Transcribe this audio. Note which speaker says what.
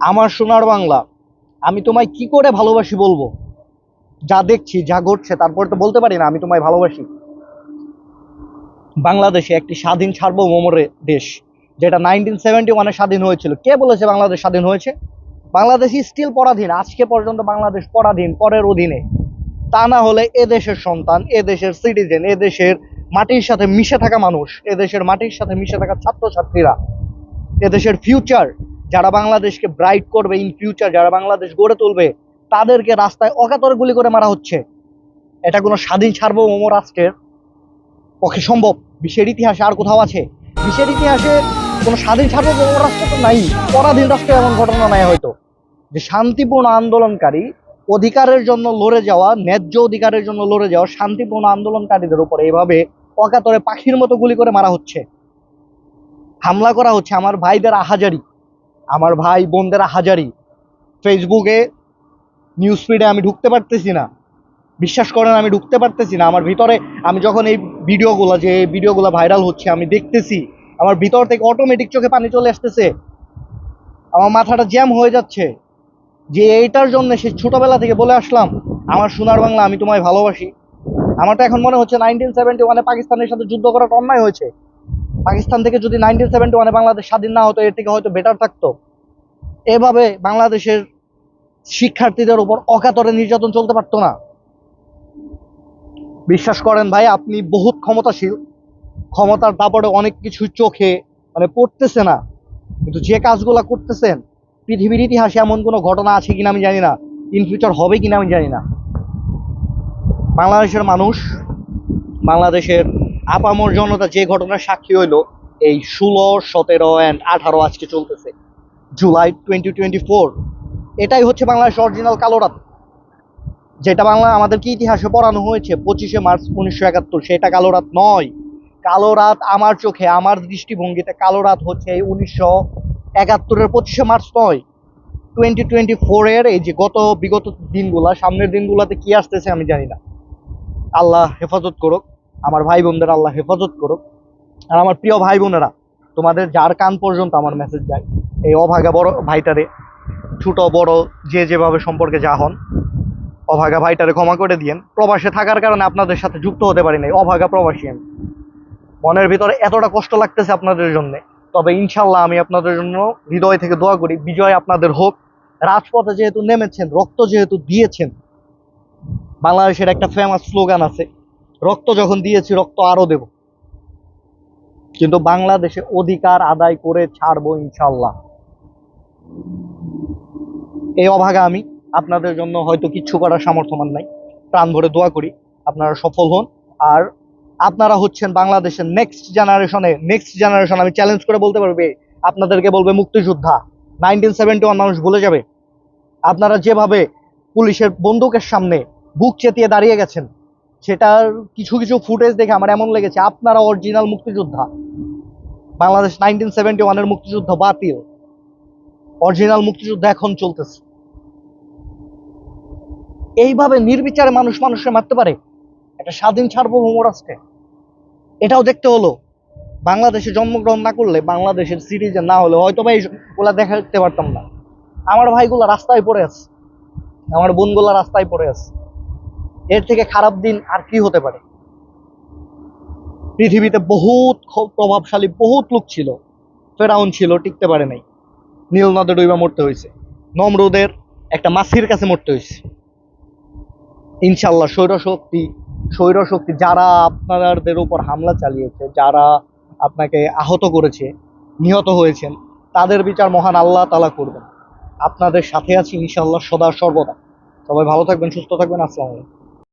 Speaker 1: আমার সোনার বাংলা, আমি তোমায় কি করে ভালোবাসি বলব? যা দেখছি, যা ঘটছে, তারপরে তো বলতে পারি না, আমি তোমায় ভালোবাসি। বাংলাদেশে একটি স্বাধীন সার্বভৌম দেশ, যেটা নাইনটিন সেভেন্টি ওয়ানে স্বাধীন হয়েছিল। কে বলেছে বাংলাদেশ স্বাধীন হয়েছে? বাংলাদেশ স্টিল পরাধীন, আজকে পর্যন্ত বাংলাদেশ পরাধীন, পরের অধীনে। তা না হলে এ দেশের সন্তান, এ দেশের সিটিজেন এ দেশের মাটির সাথে মিশে থাকা মানুষ, এ দেশের মাটির সাথে মিশে থাকা ছাত্রছাত্রীরা, এ দেশের ফিউচার যারা বাংলাদেশকে ব্রাইট করবে ইন ফিউচার যারা বাংলাদেশ গড়ে তুলবে, তাদেরকে রাস্তায় অকাতরে গুলি করে মারা হচ্ছে। এটা কোনো স্বাধীন সার্বভৌম রাষ্ট্রের পক্ষে সম্ভব। বিশ্বের ইতিহাসে আর কোথাও আছে। বিশ্বের ইতিহাসে কোনো স্বাধীন সার্বভৌম রাষ্ট্র তো নাই। পরাধীন রাষ্ট্রে এমন ঘটনা নাই হয়তো। যে শান্তিপূর্ণ আন্দোলনকারী অধিকারের জন্য লড়ে যাওয়া, ন্যায্য অধিকারের জন্য লড়ে যাওয়া শান্তিপূর্ণ আন্দোলনকারীদের উপরে এভাবে অকাতরে পাখির মতো গুলি করে মারা হচ্ছে। হামলা করা হচ্ছে আমার ভাইদের আহাজারি। আমার ভাই, বোনদেরা হাজারি। ফেসবুকে নিউজ ফিডে আমি ঢুকতে পারতেছি না। বিশ্বাস করেন, আমি ঢুকতে পারতেছি না। আমার ভিতরে, আমি যখন এই ভিডিওগুলো, যে ভিডিওগুলো ভাইরাল হচ্ছে, আমি দেখতেছি, আমার ভিতর থেকে অটোমেটিক চোখে পানি চলে আসতেছে। আমার মাথাটা জ্যাম হয়ে যাচ্ছে। যে এইটার জন্য সে ছোটবেলা থেকে বলে আসলাম, আমার সোনার বাংলা আমি তোমায় ভালোবাসি। আমার তো এখন মনে হচ্ছে নাইনটিন সেভেন্টি ওয়ানে পাকিস্তানের সাথে যুদ্ধ করাটা অন্যায় হয়েছে। পাকিস্তান থেকে যদি নাইনটিন সেভেন্টি ওয়ানে বাংলাদেশ স্বাধীন না হতো, এর থেকে হয়তো বেটার থাকতো। এভাবে বাংলাদেশের শিক্ষার্থীদের উপর অকাতরে নির্যাতন চলতে পারতো না। বিশ্বাস করেন ভাই, আপনি বহুত ক্ষমতাশীল। ক্ষমতার দাপটে অনেক কিছু চোখে মানে পড়তেছে না। কিন্তু যে কাজগুলো করতেছেন, পৃথিবীর ইতিহাসে এমন কোনো ঘটনা আছে কিনা আমি জানি না। ইন ফিউচার হবে কিনা আমি জানি না। বাংলাদেশের মানুষ, বাংলাদেশের আপামর জনতা যে ঘটনার সাক্ষী হইল, এই ষোলো, সতেরো অ্যান্ড আঠারো আজকে চলতেছে। জুলাই টোয়েন্টি টোয়েন্টি ফোর এটাই হচ্ছে বাংলাদেশের অরিজিনাল কালো রাত। যেটা বাংলা আমাদেরকে ইতিহাসে পড়ানো হয়েছে? পঁচিশে মার্চ উনিশশো একাত্তর, সেটা কালো রাত নয়। কালো রাত আমার চোখে, আমার দৃষ্টিভঙ্গিতে কালো রাত হচ্ছে এই উনিশশো একাত্তরের পঁচিশে মার্চ নয়। টোয়েন্টি টোয়েন্টি ফোরের এই যে গত বিগত দিনগুলা, সামনের দিনগুলাতে কি আসতেছে আমি জানি না। আল্লাহ হেফাজত করুক। আমার ভাই বোনদের আল্লাহ হেফাজত করুক। আর আমার প্রিয় ভাই বোনেরা, তোমাদের যার কান পর্যন্ত আমার মেসেজ যায়, এই অভাগা বড় ভাইটারে, ছোট, বড়, যে যেভাবে সম্পর্কে যা হন, অভাগা ভাইটারে ক্ষমা করে দিয়েন। প্রবাসে থাকার কারণে আপনাদের সাথে যুক্ত হতে পারি নাই, অভাগা প্রবাসী আমি। মনের ভিতরে এতটা কষ্ট লাগতেছে আপনাদের জন্য, তবে ইনশাল্লাহ আমি আপনাদের জন্য হৃদয় থেকে দোয়া করি, বিজয় আপনাদের হোক। রাজপথে যেহেতু নেমেছেন, রক্ত যেহেতু দিয়েছেন, বাংলাদেশের একটা ফেমাস স্লোগান আছে রক্ত যখন দিয়েছি, রক্ত আরও দেব। কিন্তু বাংলাদেশে অধিকার আদায় করে ছাড়বো ইনশাল্লাহ এই অভাগা আমি। আপনাদের জন্য হয়তো কিচ্ছু করার সামর্থ্যমান নাই। প্রাণ ভরে দোয়া করি, আপনারা সফল হন। আর আপনারা হচ্ছেন বাংলাদেশের নেক্সট জেনারেশনে নেক্সট জেনারেশন আমি চ্যালেঞ্জ করে বলতে পারবে আপনাদেরকে বলবে মুক্তিযোদ্ধা। নাইনটিন সেভেন্টি ওয়ান মানুষ ভুলে যাবে। আপনারা যেভাবে পুলিশের বন্দুকের সামনে বুক চেতিয়ে দাঁড়িয়ে গেছেন সেটার কিছু কিছু ফুটেজ দেখে আমার এমন লেগেছে, আপনারা অরিজিনাল মুক্তিযোদ্ধা। বাংলাদেশ নাইনটিন সেভেন্টি ওয়ানের মুক্তিযুদ্ধ বাতিল। অরিজিনাল মুক্তিযুদ্ধ এখন চলতেছে। এইভাবে নির্বিচারে মানুষ মানুষকে মারতে পারে? একটা স্বাধীন সার্বভৌম রাষ্ট্রে। এটাও দেখতে হলো। বাংলাদেশে জন্মগ্রহণ না করলে বাংলাদেশের সিটিজেন না হলে হয়তো বা ওগুলা দেখা দেখতে পারতাম না। আমার ভাইগুলা রাস্তায় পড়ে আছে। আমার বোনগুলা রাস্তায় পড়ে আছে। এর থেকে খারাপ দিন আর কি হতে পারে? পৃথিবীতে বহুত প্রভাবশালী বহুত লোক ছিল। ফেরাউন ছিল, টিকতে পারে নাই। নীল নদে ডুইবা মরতে হয়েছে নমরুদের একটা মাছির কাছে মরতে হয়েছে ইনশাল্লাহ সৌরশক্তি সৌরশক্তি যারা আপনাদের উপর হামলা চালিয়েছে, যারা আপনাকে আহত করেছে, নিহত হয়েছেন, তাদের বিচার মহান আল্লাহ তালা করবেন। আপনাদের সাথে আছি ইনশাল্লাহ সদা সর্বদা। সবাই ভালো থাকবেন, সুস্থ থাকবেন। আসসালামু